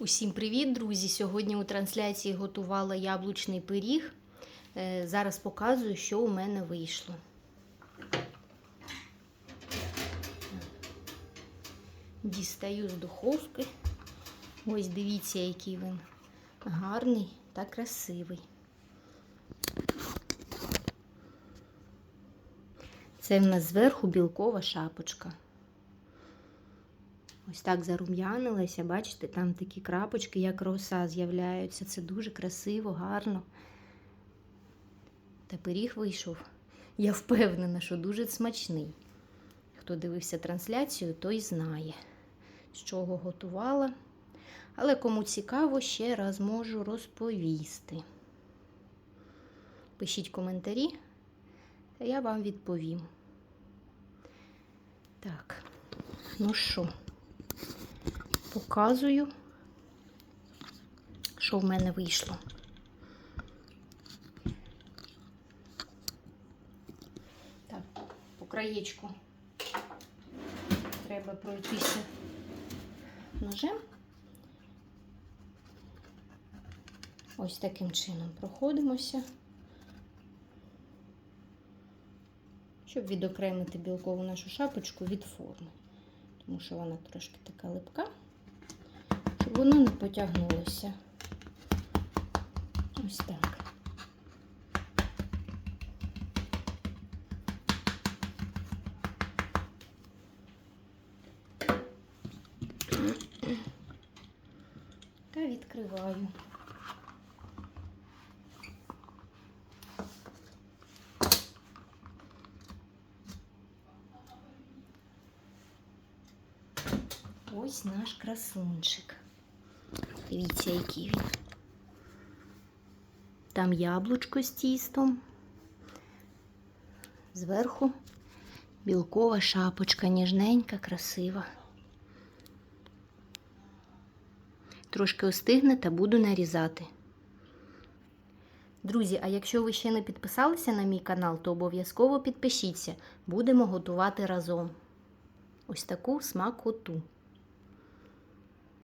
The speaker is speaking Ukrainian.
Усім привіт, друзі! Сьогодні у трансляції готувала яблучний пиріг. Е, Зараз показую, що у мене вийшло. Дістаю з духовки. Ось дивіться, який він гарний та красивий. Це в нас зверху білкова шапочка. Ось так зарум'янилася, бачите, там такі крапочки, як роса, з'являються. Це дуже красиво, гарно. Та пиріг вийшов. Я впевнена, що дуже смачний. Хто дивився трансляцію, той знає, з чого готувала. Але кому цікаво, ще раз можу розповісти. Пишіть коментарі, та я вам відповім. Так, ну що? Показую, що в мене вийшло. Так, по краєчку треба пройтися ножем. Ось таким чином проходимося, щоб відокремити білкову нашу шапочку від форми, тому що вона трошки така липка воно не потягнулося. Ось так. Та відкриваю. Ось наш красунчик. Дивіться, який він. Там яблучко з тістом. Зверху білкова шапочка, ніжненька, красива. Трошки остигне та буду нарізати. Друзі, а якщо ви ще не підписалися на мій канал, то обов'язково підпишіться. Будемо готувати разом. Ось таку смакоту.